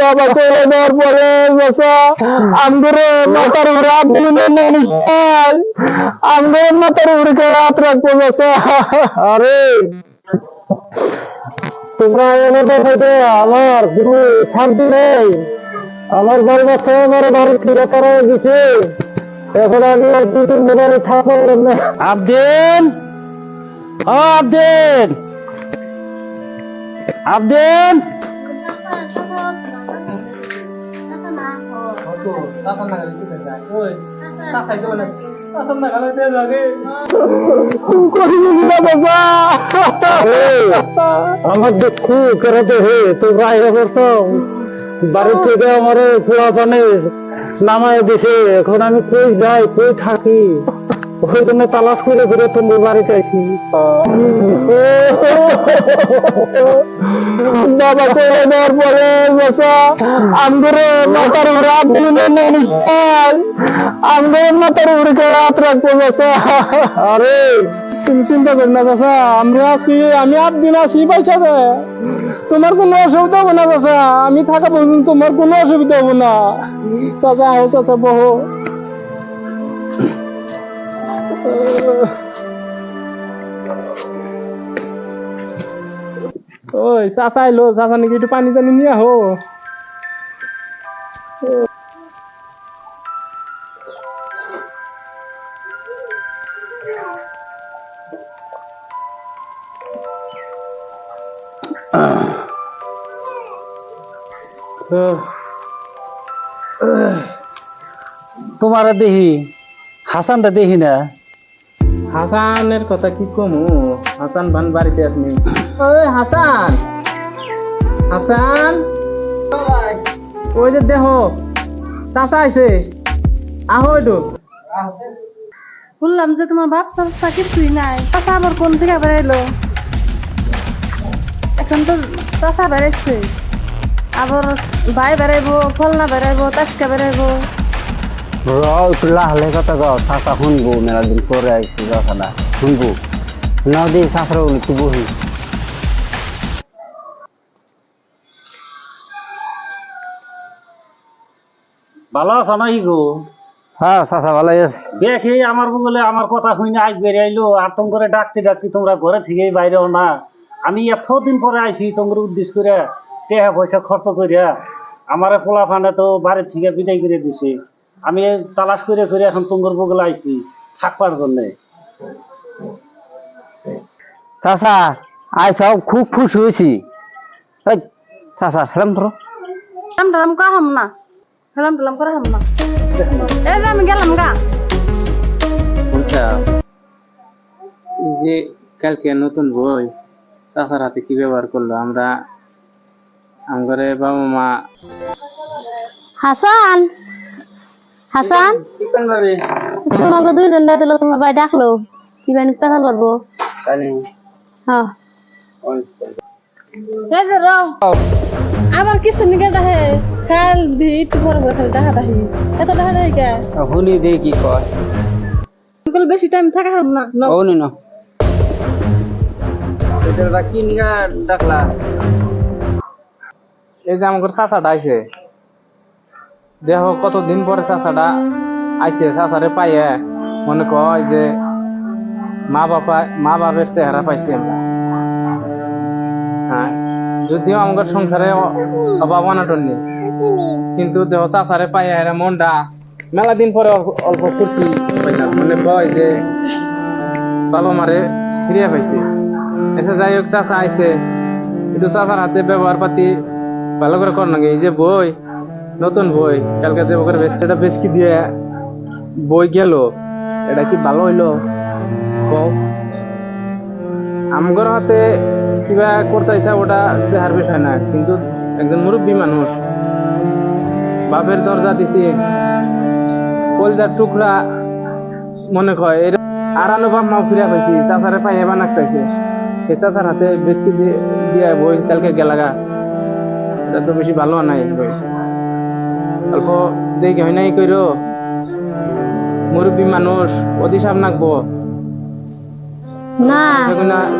বাবা করে দেওয়ার পরে মাথার উপরে হাত মাথার উপরে হাত রাখব আরে তোমরা আমার শান্তি নেই আমার বাড়ি বাচ্চা আমার বাড়ি ফিরে করা গেছে আবদিন আবদিন আবদিন আমার দুঃখ করতে হে তোমরা বাড়ি থেকে আমার খোলা পানি নামায় দিছে এখন আমি কই যাই, কই থাকি? ওই জন্য তালাশ করে ঘুরে তোমার বাড়িতে আছি বাবা করে দেওয়ার পরে মাথার উপরে হাত দিলে মাথার উপরে হাত রাখব আরে তুমি চিন্তা করি না, চাচা। আমরা আছি, আমি আট দিন আছি, পয়সা দে। তোমার কোনো অসুবিধা হবে না, চাচা। আমি থাকা পর্যন্ত তোমার কোনো অসুবিধা হবে না। চাচা আও চাচা, বহো। ওই, চাচা এলো। চাচা নাকি একটু পানি টানি নিয়ে আহো। তোমার দেখি হাসানটা দেখি না। হাসানের কথা কি কমু? হাসান ভান বাড়িতে আসনি। ওই হাসান হাসান। ওই যে দেহ চাচা আইছে। আহো একটু বললাম যে তোমার বাপ সাথে কিছুই নাই। চাচা আবার কোন থেকে বেড়াইলো এখন তো চাচা বেড়াইছে আবার ভাই বেড়াইবো ফলনা বেড়াইবো তাসকা বেড়াইবো। লাহলে কথা গাও চাচা শুনব মেলা দিন পরে আইছি কথাটা শুনব। বহি? ভালো আছো নাকি গো? হ্যাঁ চাচা ভালো আছে। দেখি আমার বলে আমার কথা শুনে আজ বেরিয়ে আইলো আর তোম করে ডাকতে ডাকতে তোমরা ঘরে থেকেই বাইরেও না। আমি এতদিন পরে আইছি তোমার উদ্দেশ্য করে। টাকা পয়সা খরচ করিয়া আমার পোলা ফান্ডা তো বাড়ির থেকে বিদায় করে দিছে। আমি তালাশ করে করে এখন তোমার বগলে আইছি থাকবার জন্যে। চাচা আই সব খুব খুশি হয়েছি। চাচা সালাম ধরো। টালাম টালাম করাম না। টালাম টালাম করাম না। এই যে আমি গেলাম গা। আচ্ছা এই যে কালকে নতুন বই চাচার হাতে কি ব্যবহার করল? আমরা আমাদের বাবা মা হাসান? হাসান? তোমাকে দুইজন দিল তোমার ভাই ডাকলো। কি বানি পেশাল করব হ্যাঁ। আমার কিছু নিকে ডাহে? কাল দি একটু বড় বড় খালি ডাহা ডাহি। এত ডাহা ডাহি কে? শুনি দে কি কয়। বলে বেশি টাইম থাকা হারব না ন। ও নিন এদের কি নিগা ডাকলা? এই যে আমাদের চাচাটা আইছে। দেহ কতদিন পরে চাচাটা আইছে, চাচারে পাইয়ে মনে কয় যে মা বাবা মা বাবার চেহারা পাইছি আমরা। হ্যাঁ যদিও আমাদের সংসারে অভাব অনাটন নেই, কিন্তু দেহ চাচারে পাইয়ে এরা মনটা মেলা দিন পরে অল্প- অল্প ফুর্তি পাইলাম মনে কয় যে বাবা মারে ফিরিয়ে পাইছি। এসে যাই হোক, চাচা আইছে, কিন্তু চাচার হাতে ব্যবহার পাতি ভালো করে কর নাকি? এই যে বই, নতুন বই, কালকে যে ওকে বেসটা বেশকি দিয়ে বই গেল, এটা কি ভালো হইল? কও। আমগর হাতে কিবা করতে ইচ্ছা ওটা দেহার বিষয় না, কিন্তু একজন মুরব্বী মানুষ, বাপের দরজা দিছি, কলজার টুকরা মনে কয়, এর আরানো বাপ মাও ফিরে পাইছি চাচারে পাই এবার নাকতাইছে চাচার হাতে বেশি দিয়ে বই কালকে গেলাগা তো বেশি ভালো নাই অল্প দেখে হয় নাই কইরো। মুরব্বী মানুষ অধিসাব নাকবো না,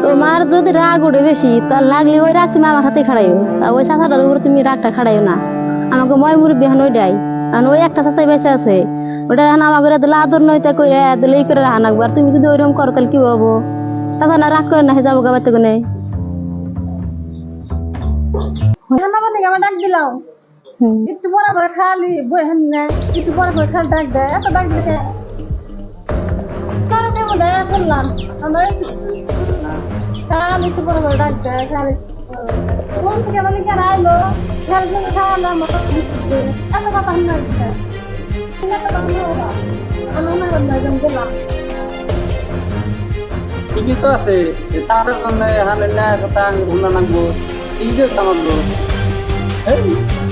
তোমার যদি রাগ ওঠে বেশি লাগলে ওই রাগ তুমি আমার খাড়াইও। তা ওই উপরে তুমি রাগটা খাড়াইও না। আমাকে ময় মুরব্বী এখন ওইটাই। কারণ ওই একটা চাচাই বেঁচে আছে। ওটা এখন আমাকে আদর নইতে কইরা দিলে এই করে রাখা নাকবো আর তুমি যদি ওইরকম করো, তাহলে কি হব? তাছাড়া রাগ করে না যাব গাবাতে কোনে? বান্না আমার ডাক দিলাম। একটু বড় করে খালি বই হেন না একটু বড় করে খালি ডাক দেয়। এত ডাক দিতে কারও কেমন দেয় করলাম? আমরা খালি একটু বড় করে ডাক দেয় খালি। কোন থেকে মানে কেন আইলো? খালি জন্য খাওয়া না এত কথা না দিতে এত কথা না আমি না বললাম ঠিকই তো আছে চাঁদের জন্য হালে না কথা ঘুমনা নাকবো ঠিক আছে আমার